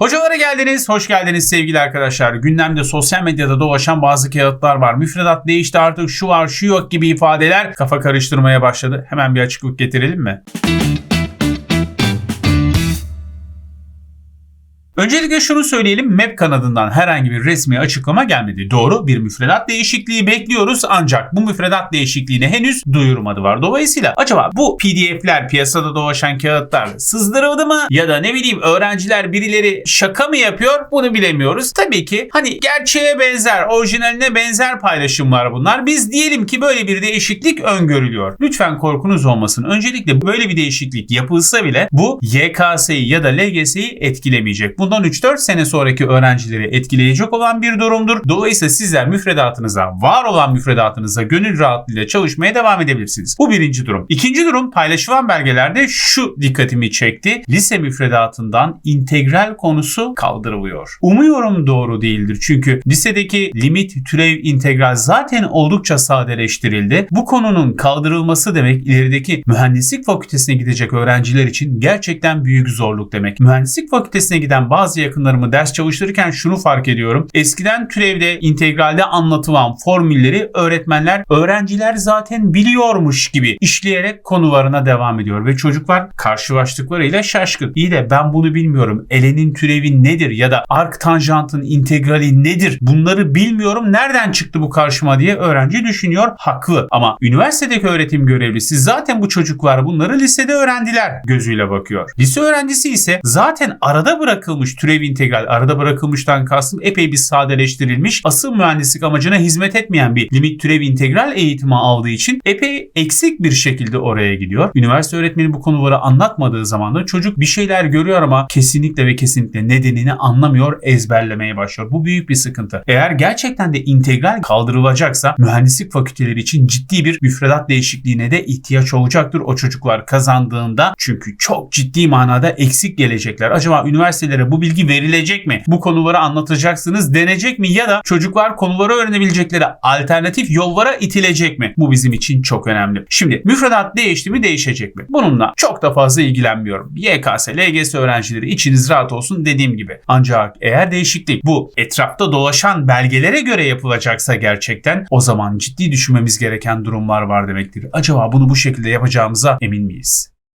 Hocalara geldiniz, hoş geldiniz sevgili arkadaşlar. Gündemde sosyal medyada dolaşan bazı kağıtlar var. Müfredat değişti artık şu var şu yok gibi ifadeler kafa karıştırmaya başladı. Hemen bir açıklık getirelim mi? Öncelikle şunu söyleyelim. MEP kanadından herhangi bir resmi açıklama gelmedi. Doğru bir müfredat değişikliği bekliyoruz ancak bu müfredat değişikliğine henüz duyurmadı var. Dolayısıyla acaba bu PDF'ler piyasada dolaşan kağıtlar sızdırıldı mı? Ya da ne bileyim öğrenciler birileri şaka mı yapıyor? Bunu bilemiyoruz. Tabii ki hani gerçeğe benzer, orijinaline benzer paylaşımlar bunlar. Biz diyelim ki böyle bir değişiklik öngörülüyor. Lütfen korkunuz olmasın. Öncelikle böyle bir değişiklik yapılsa bile bu YKS'yi ya da LGS'yi etkilemeyecek. Bundan 3-4 sene sonraki öğrencileri etkileyecek olan bir durumdur. Dolayısıyla sizler müfredatınıza, var olan müfredatınıza gönül rahatlığıyla çalışmaya devam edebilirsiniz. Bu birinci durum. İkinci durum paylaşılan belgelerde şu dikkatimi çekti. Lise müfredatından integral konusu kaldırılıyor. Umuyorum doğru değildir. Çünkü lisedeki limit, türev, integral zaten oldukça sadeleştirildi. Bu konunun kaldırılması demek ilerideki mühendislik fakültesine gidecek öğrenciler için gerçekten büyük zorluk demek. Mühendislik fakültesine giden bazı yakınlarımı ders çalıştırırken şunu fark ediyorum. Eskiden türevde, integralde anlatılan formülleri öğretmenler, öğrenciler zaten biliyormuş gibi işleyerek konularına devam ediyor ve çocuklar karşılaştıklarıyla şaşkın. İyi de ben bunu bilmiyorum. Elenin türevi nedir ya da ark tanjantın integrali nedir? Bunları bilmiyorum. Nereden çıktı bu karşıma diye öğrenci düşünüyor. Haklı. Ama üniversitedeki öğretim görevlisi zaten bu çocuklar bunları lisede öğrendiler gözüyle bakıyor. Lise öğrencisi ise zaten arada bırakılmış türev integral, arada bırakılmıştan kastım epey bir sadeleştirilmiş, asıl mühendislik amacına hizmet etmeyen bir limit türev integral eğitimi aldığı için epey eksik bir şekilde oraya gidiyor. Üniversite öğretmeni bu konuları anlatmadığı zaman da çocuk bir şeyler görüyor ama kesinlikle ve kesinlikle nedenini anlamıyor, ezberlemeye başlıyor. Bu büyük bir sıkıntı. Eğer gerçekten de integral kaldırılacaksa mühendislik fakülteleri için ciddi bir müfredat değişikliğine de ihtiyaç olacaktır o çocuklar kazandığında. Çünkü çok ciddi manada eksik gelecekler. Acaba üniversitelere bu bilgi verilecek mi? Bu konuları anlatacaksınız denecek mi? Ya da çocuklar konuları öğrenebilecekleri alternatif yollara itilecek mi? Bu bizim için çok önemli. Şimdi müfredat değişti mi değişecek mi? Bununla çok da fazla ilgilenmiyorum. YKS, LGS öğrencileri içiniz rahat olsun dediğim gibi. Ancak eğer değişiklik bu etrafta dolaşan belgelere göre yapılacaksa gerçekten o zaman ciddi düşünmemiz gereken durumlar var demektir. Acaba bunu bu şekilde yapacağımıza emin miyiz?